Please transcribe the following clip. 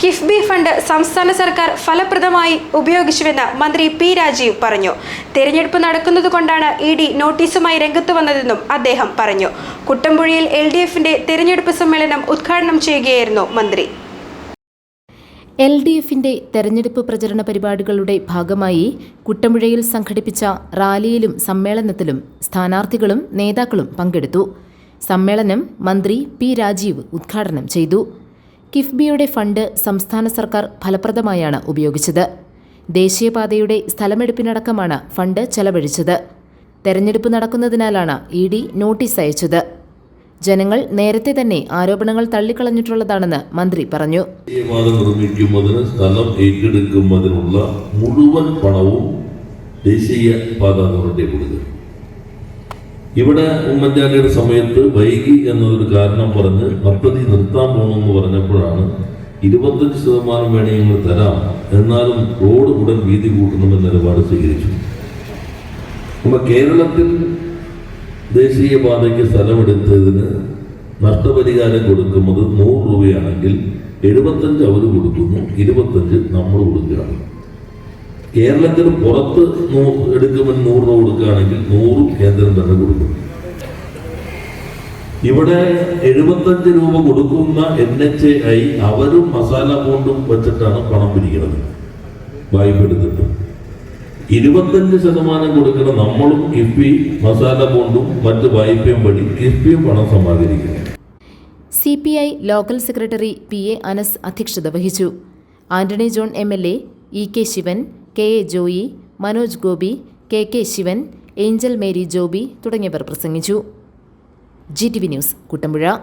KIIFB fund സംസ്ഥാന സർക്കാർ ഫലപ്രദമായി ഉപയോഗിച്ചുവെന്ന് മന്ത്രി പി രാജീവ് പറഞ്ഞു. തെരഞ്ഞെടുപ്പ് നടക്കുന്നതുകൊണ്ടാണ് ഇ ഡി നോട്ടീസുമായി രംഗത്ത് വന്നതെന്നും അദ്ദേഹം പറഞ്ഞു. കുട്ടമ്പുഴയിൽ എൽ ഡി എഫിന്റെ തെരഞ്ഞെടുപ്പ് സമ്മേളനം ഉദ്ഘാടനം ചെയ്യുകയായിരുന്നു മന്ത്രി. എൽ ഡി എഫിന്റെ തെരഞ്ഞെടുപ്പ് പ്രചരണ പരിപാടികളുടെ ഭാഗമായി കുട്ടമ്പുഴയിൽ സംഘടിപ്പിച്ച റാലിയിലും സമ്മേളനത്തിലും സ്ഥാനാർത്ഥികളും നേതാക്കളും പങ്കെടുത്തു. സമ്മേളനം മന്ത്രി പി രാജീവ് ഉദ്ഘാടനം ചെയ്തു. കിഫ്ബിയുടെ ഫണ്ട് സംസ്ഥാന സർക്കാർ ഫലപ്രദമായാണ് ഉപയോഗിച്ചത്. ദേശീയപാതയുടെ സ്ഥലമെടുപ്പിനടക്കമാണ് ഫണ്ട് ചെലവഴിച്ചത്. തെരഞ്ഞെടുപ്പ് നടക്കുന്നതിനാലാണ് ഇ ഡി നോട്ടീസ് അയച്ചത്. ജനങ്ങൾ നേരത്തെ തന്നെ ആരോപണങ്ങൾ തള്ളിക്കളഞ്ഞിട്ടുള്ളതാണെന്ന് മന്ത്രി പറഞ്ഞു. നിർമ്മിക്കുന്നതിന് സ്ഥലം ഏറ്റെടുക്കുന്നതിനുള്ള മുഴുവൻ പണവും ദേശീയ പാത അതോറിറ്റി കൊടുക്കുക. ഇവിടെ ഉമ്മൻചാണ്ടിയുടെ സമയത്ത് വൈകി എന്നതൊരു കാരണം പറഞ്ഞ് പദ്ധതി നിർത്താൻ പോകണമെന്ന് പറഞ്ഞപ്പോഴാണ് ഇരുപത്തഞ്ച് ശതമാനം വേണേ ഞങ്ങൾ തരാം. എന്നാലും റോഡ് ഉടൻ വീതി കൂട്ടണമെന്ന നിലപാട് സ്വീകരിച്ചു. അപ്പൊ കേരളത്തിൽ ദേശീയപാതയ്ക്ക് സ്ഥലമെടുത്തതിന് നഷ്ടപരിഹാരം കൊടുക്കുന്നത് നൂറ് രൂപയാണെങ്കിൽ എഴുപത്തഞ്ച് അവർ കൊടുക്കുന്നു ഇരുപത്തഞ്ച് നമ്മൾ കൊടുക്കുകയാണ്. കേരളത്തിന് പുറത്ത് എടുക്കുമ്പോൾ നൂറ് രൂപ കൊടുക്കുകയാണെങ്കിൽ നൂറും കേന്ദ്രം തന്നെ കൊടുക്കും. ഇവിടെ എഴുപത്തഞ്ച് രൂപ കൊടുക്കുന്ന എൻ എച്ച് എ ഐ അവരും മസാല ബോണ്ടും വെച്ചിട്ടാണ് പണം പിരിക്കുന്നത്. വായ്പ എടുത്തിട്ട്. ഇരുപത്തഞ്ച് ശതമാനം കൊടുക്കുന്ന നമ്മളും കിഫ്ബി മസാല ബോണ്ടും മറ്റ് വായ്പയും വഴി കിഫ്ബിയും പണം സമാഹരിക്കുന്നു. C P I local secretary P A Anas അധ്യക്ഷത വഹിച്ചു. Antony John M L A E K Sivan K A Joy Manoj Gopi K K Sivan Angel Mary Joby തുടങ്ങിയവർ പ്രസംഗിച്ചു. G T V news Kuttampuzha.